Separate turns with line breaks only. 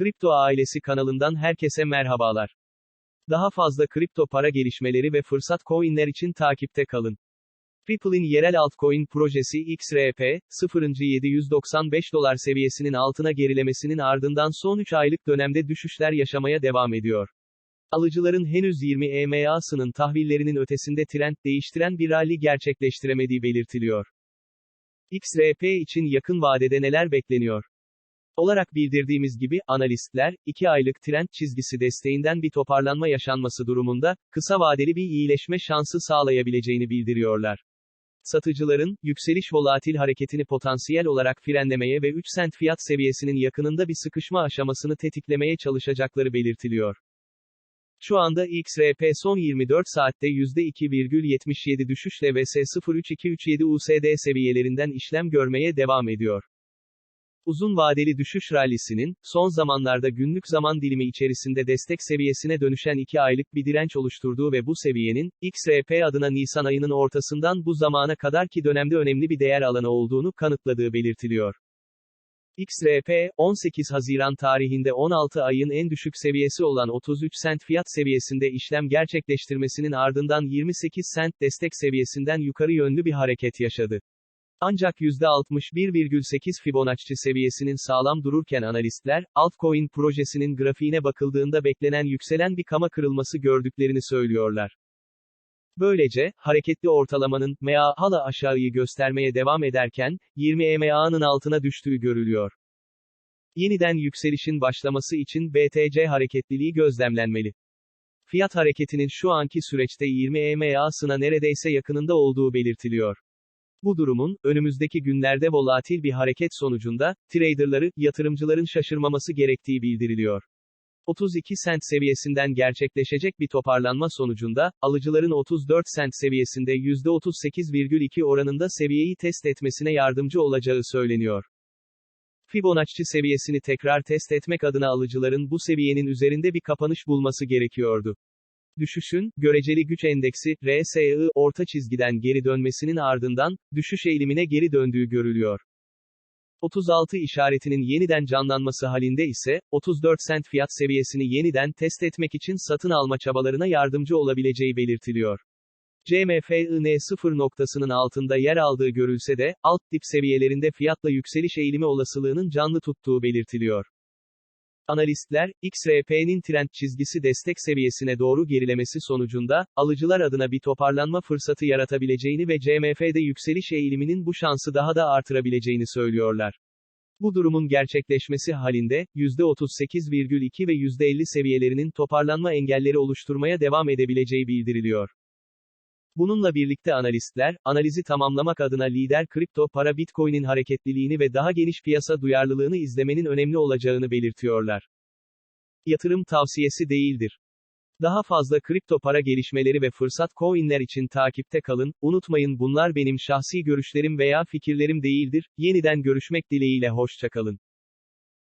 Kripto Ailesi kanalından herkese merhabalar. Daha fazla kripto para gelişmeleri ve fırsat coinler için takipte kalın. Ripple'in yerel altcoin projesi XRP, 0.795 dolar seviyesinin altına gerilemesinin ardından son 3 aylık dönemde düşüşler yaşamaya devam ediyor. Alıcıların henüz 20 EMA'sının tahvillerinin ötesinde trend değiştiren bir rally gerçekleştiremediği belirtiliyor. XRP için yakın vadede neler bekleniyor? Olarak bildirdiğimiz gibi, analistler, 2 aylık trend çizgisi desteğinden bir toparlanma yaşanması durumunda, kısa vadeli bir iyileşme şansı sağlayabileceğini bildiriyorlar. Satıcıların, yükseliş volatil hareketini potansiyel olarak frenlemeye ve 3 sent fiyat seviyesinin yakınında bir sıkışma aşamasını tetiklemeye çalışacakları belirtiliyor. Şu anda XRP son 24 saatte %2,77 düşüşle VS03237 USD seviyelerinden işlem görmeye devam ediyor. Uzun vadeli düşüş rallisinin, son zamanlarda günlük zaman dilimi içerisinde destek seviyesine dönüşen 2 aylık bir direnç oluşturduğu ve bu seviyenin, XRP adına Nisan ayının ortasından bu zamana kadar ki dönemde önemli bir değer alanı olduğunu kanıtladığı belirtiliyor. XRP, 18 Haziran tarihinde 16 ayın en düşük seviyesi olan 33 sent fiyat seviyesinde işlem gerçekleştirmesinin ardından 28 sent destek seviyesinden yukarı yönlü bir hareket yaşadı. Ancak %61,8 Fibonacci seviyesinin sağlam dururken analistler, altcoin projesinin grafiğine bakıldığında beklenen yükselen bir kama kırılması gördüklerini söylüyorlar. Böylece, hareketli ortalamanın, MA, hala aşağıyı göstermeye devam ederken, 20 EMA'nın altına düştüğü görülüyor. Yeniden yükselişin başlaması için BTC hareketliliği gözlemlenmeli. Fiyat hareketinin şu anki süreçte 20 EMA'sına neredeyse yakınında olduğu belirtiliyor. Bu durumun, önümüzdeki günlerde volatil bir hareket sonucunda, traderları, yatırımcıların şaşırmaması gerektiği bildiriliyor. 32 sent seviyesinden gerçekleşecek bir toparlanma sonucunda, alıcıların 34 sent seviyesinde %38,2 oranında seviyeyi test etmesine yardımcı olacağı söyleniyor. Fibonacci seviyesini tekrar test etmek adına alıcıların bu seviyenin üzerinde bir kapanış bulması gerekiyordu. Düşüşün, göreceli güç endeksi, RSI, orta çizgiden geri dönmesinin ardından, düşüş eğilimine geri döndüğü görülüyor. 36 işaretinin yeniden canlanması halinde ise, 34 sent fiyat seviyesini yeniden test etmek için satın alma çabalarına yardımcı olabileceği belirtiliyor. CMFIN 0 noktasının altında yer aldığı görülse de, alt dip seviyelerinde fiyatla yükseliş eğilimi olasılığının canlı tuttuğu belirtiliyor. Analistler, XRP'nin trend çizgisi destek seviyesine doğru gerilemesi sonucunda, alıcılar adına bir toparlanma fırsatı yaratabileceğini ve CMF'de yükseliş eğiliminin bu şansı daha da artırabileceğini söylüyorlar. Bu durumun gerçekleşmesi halinde, %38,2 ve %50 seviyelerinin toparlanma engelleri oluşturmaya devam edebileceği bildiriliyor. Bununla birlikte analistler, analizi tamamlamak adına lider kripto para Bitcoin'in hareketliliğini ve daha geniş piyasa duyarlılığını izlemenin önemli olacağını belirtiyorlar. Yatırım tavsiyesi değildir. Daha fazla kripto para gelişmeleri ve fırsat coinler için takipte kalın, unutmayın bunlar benim şahsi görüşlerim veya fikirlerim değildir, yeniden görüşmek dileğiyle hoşçakalın.